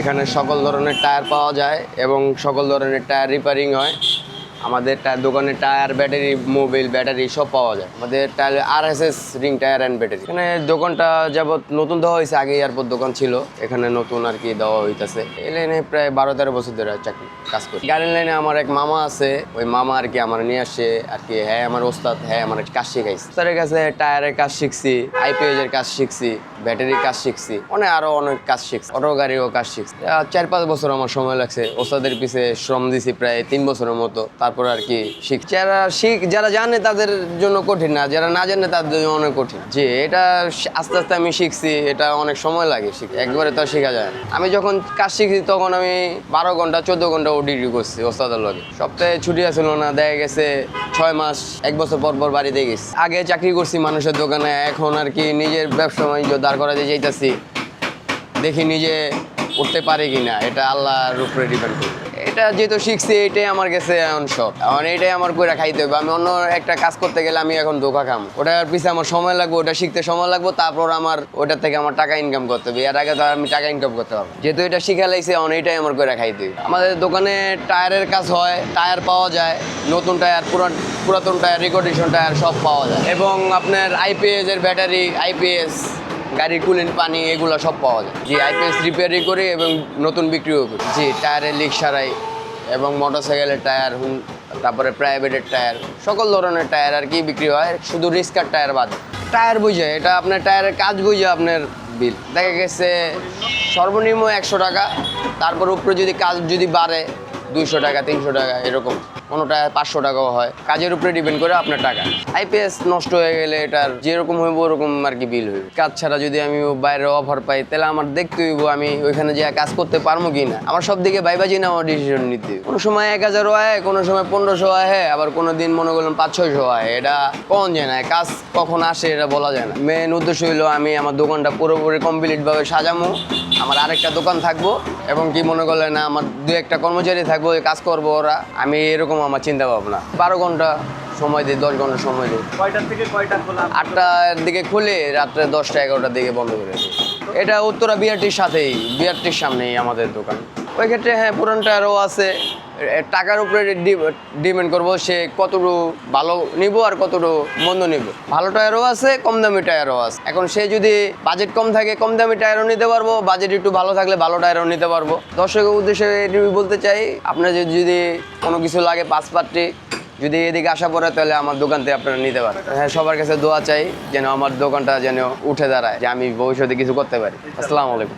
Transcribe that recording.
এখানে সকল ধরনের টায়ার পাওয়া যায় এবং সকল ধরনের টায়ার রিপেয়ারিং হয়। আমাদের দোকানে টায়ার, ব্যাটারি মোবিল ব্যাটারি সব পাওয়া যায়। আমাদের tyre R S S ring tyre and battery এখানে দোকানটা যাবত নতুন দেওয়া হয়েছে, আগে এয়ারপোর্ট দোকান ছিল। এখানে নতুন আর কি দেওয়া হইতেছে। এই লাইনে প্রায় বারো তেরো বছর ধরে চাকরি, কাজ করি। গাড়ির লাইনে আমার এক মামা আছে, ওই মামা আর কি আমার নিয়ে আসে, আর কি হ্যাঁ আমার ওস্তাদ হ্যাঁ আমার কাজ শিখাইছে। তার কাছে টায়ারের কাজ শিখছি আইপিএস এর কাজ শিখছি, ব্যাটারির কাজ শিখছি, অনেক, আরও অনেক কাজ শিখছি, অটো গাড়িরও কাজ শিখছি। চার পাঁচ বছর আমার সময় লাগছে। ওস্তাদের পিছে শ্রম দিছি প্রায় তিন বছরের মতো। তারপর আর কি শিখ যারা শিখ যারা জানে তাদের জন্য কঠিন না যারা না জানে তাদের জন্য অনেক কঠিন। যে এটা আস্তে আস্তে আমি শিখছি, এটা অনেক সময় লাগে শিখতে। একবারে তো শেখা যায় না। আমি যখন কাজ শিখছি তখন আমি বারো ঘণ্টা, চোদ্দ ঘণ্টা ডিউটি করছি ওস্তাদের লগে। সপ্তাহে ছুটি আসছিল না, দেখা গেছে ছয় মাস, এক বছর পর পর বাড়িতে গেছি। আগে চাকরি করছি মানুষের দোকানে, এখন আর কি নিজের ব্যবসা বাণিজ্য দাঁড় করাতে যাইতাছি। দেখি নিজে উঠতে পারি কিনা, এটা আল্লাহর উপরে ডিপেন্ড করে এটা যেহেতু শিখছি, এটাই আমার কাছে এখন শখ। এখন এটাই আমার কইরা খাইতে হবে আমি অন্য একটা কাজ করতে গেলে আমি এখন ধোকা খাম। ওটার পিছে আমার সময় লাগবে, ওটা শিখতে সময় লাগবে, তারপর আমার ওটার থেকে আমার টাকা ইনকাম করতে হবে। এর আগে তো আমি টাকা ইনকাম করতে পারব যেহেতু এটা শিখা লাইছে এখন এটাই আমার কইরা খাইতে হবে আমাদের দোকানে টায়ারের কাজ হয়, টায়ার পাওয়া যায়, নতুন টায়ার, পুরান পুরাতন টায়ার রিকন্ডিশন টায়ার সব পাওয়া যায়। এবং আপনার আইপিএস এর ব্যাটারি আইপিএস গাড়ির কুলিন পানি এগুলো সব পাওয়া যায়। জি আইপিএস রিপেয়ারিং করি এবং নতুন বিক্রিও করি। জি টায়ারের লিক সারাই এবং মোটরসাইকেলের টায়ার তারপরে প্রাইভেটের টায়ার, সকল ধরনের টায়ার আর কি বিক্রি হয়। শুধু রিস্কার টায়ার বাদে। টায়ার বুঝে, এটা আপনার টায়ারের কাজ বুঝে আপনার বিল দেখা গেছে সর্বনিম্ন একশো টাকা, তারপর উপরে যদি কাজ যদি বাড়ে দুইশো টাকা, তিনশো টাকা, এরকম। কোনোটা পাঁচশো টাকাও হয়। কাজের উপরে ডিপেন্ড করে আপনার টাকা। আইপিএস নষ্ট হয়ে গেলে এটার যেরকম হইব ওরকম আর কি বিল হইবে। কাজ ছাড়া যদি আমি বাইরে অফার পাই, তাহলে আমার দেখতে হইব আমি ওইখানে যে কাজ করতে পারব কি না আমার সব দিকে বাইবাজি না আমার ডিসিশন নিতে কোনো সময় এক হাজারও হয় কোনো সময় পনেরোশো হয় আবার কোনো দিন মনে করলাম পাঁচ ছয়শো হয় এটা কখন যায় না, কাজ কখন আসে এটা বলা যায় না। মেন উদ্দেশ্য হইল আমি আমার দোকানটা পুরোপুরি কমপ্লিটভাবে সাজামো, আমার আরেকটা দোকান থাকব, এবং কি মনে করলেন আমার দু একটা কর্মচারী থাকব কাজ করব ওরা। আমি এরকম আমার চিন্তা ভাবনা। বারো ঘণ্টা সময় দিই দশ ঘণ্টা সময় দিই। কয়টার থেকে কয়টা খোলা? আটটার দিকে খুলে রাত্রে দশটা এগারোটার দিকে বন্ধ করে। এটা উত্তরা বিআরটির সাথেই বিআরটির সামনেই আমাদের দোকান। ওই ক্ষেত্রে হ্যাঁ পুরানটা আরও আছে। টাকার উপরে ডিপেন্ড করব সে কতটুকু ভালো নিব আর কতটুকু মন্দ নিব। ভালো টায়ারও আছে, কম দামি টায়ারও আছে। এখন সে যদি বাজেট কম থাকে, কম দামি টায়ারও নিতে পারব বাজেট একটু ভালো থাকলে ভালো টায়ারও নিতে পারব। দর্শকের উদ্দেশ্যে এটুকুই বলতে চাই, আপনার যদি কোনো কিছু লাগে পাঁচ পাত্রি, যদি এদিকে আসা পড়ে, তাহলে আমার দোকান থেকে আপনারা নিতে পারেন। হ্যাঁ সবার কাছে দোয়া চাই যেন আমার দোকানটা যেন উঠে দাঁড়ায়, যে আমি ভবিষ্যতে কিছু করতে পারি। আসসালামু আলাইকুম।